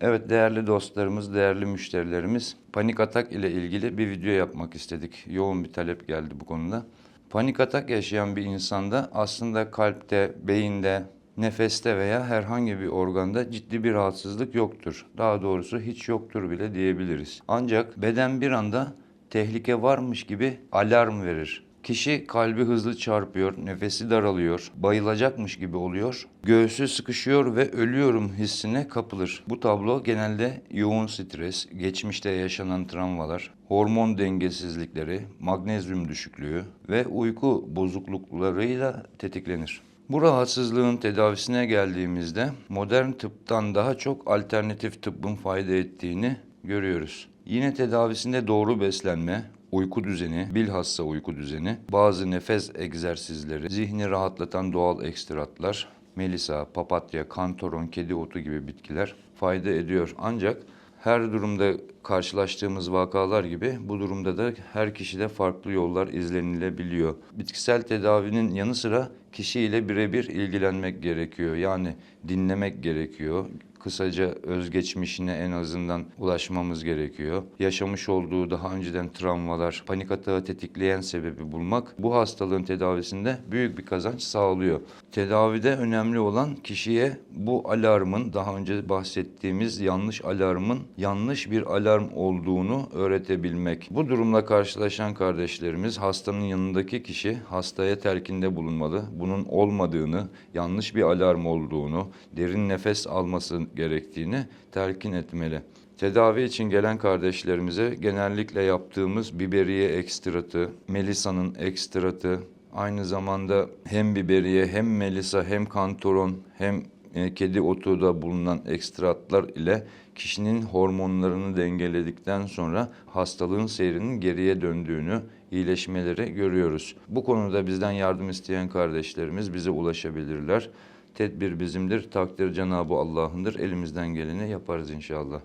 Evet değerli dostlarımız, değerli müşterilerimiz panik atak ile ilgili bir video yapmak istedik. Yoğun bir talep geldi bu konuda. Panik atak yaşayan bir insanda aslında kalpte, beyinde, nefeste veya herhangi bir organda ciddi bir rahatsızlık yoktur. Daha doğrusu hiç yoktur bile diyebiliriz. Ancak beden bir anda tehlike varmış gibi alarm verir. Kişi kalbi hızlı çarpıyor, nefesi daralıyor, bayılacakmış gibi oluyor, göğsü sıkışıyor ve ölüyorum hissine kapılır. Bu tablo genelde yoğun stres, geçmişte yaşanan travmalar, hormon dengesizlikleri, magnezyum düşüklüğü ve uyku bozukluklarıyla tetiklenir. Bu rahatsızlığın tedavisine geldiğimizde modern tıptan daha çok alternatif tıbbın fayda ettiğini görüyoruz. Yine tedavisinde doğru beslenme, uyku düzeni, bilhassa uyku düzeni, bazı nefes egzersizleri, zihni rahatlatan doğal ekstratlar, melisa, papatya, kantaron, kedi otu gibi bitkiler fayda ediyor. Ancak her durumda karşılaştığımız vakalar gibi bu durumda da her kişide farklı yollar izlenilebiliyor. Bitkisel tedavinin yanı sıra kişiyle birebir ilgilenmek gerekiyor. Yani dinlemek gerekiyor. Kısaca özgeçmişine en azından ulaşmamız gerekiyor. Yaşamış olduğu daha önceden travmalar, panik atağı tetikleyen sebebi bulmak bu hastalığın tedavisinde büyük bir kazanç sağlıyor. Tedavide önemli olan kişiye bu alarmın daha önce bahsettiğimiz yanlış alarmın yanlış bir alarm olduğunu öğretebilmek. Bu durumla karşılaşan kardeşlerimiz hastanın yanındaki kişi hastaya telkinde bulunmalı. Bunun olmadığını, yanlış bir alarm olduğunu, derin nefes alması gerektiğini telkin etmeli. Tedavi için gelen kardeşlerimize genellikle yaptığımız biberiye ekstratı, melisa'nın ekstratı, aynı zamanda hem biberiye hem melisa hem kantoron hem e, kedi otu da bulunan ekstratlar ile kişinin hormonlarını dengeledikten sonra hastalığın seyrinin geriye döndüğünü, iyileşmeleri görüyoruz. Bu konuda bizden yardım isteyen kardeşlerimiz bize ulaşabilirler. Tedbir bizimdir, takdir Cenab-ı Allah'ındır. Elimizden geleni yaparız inşallah.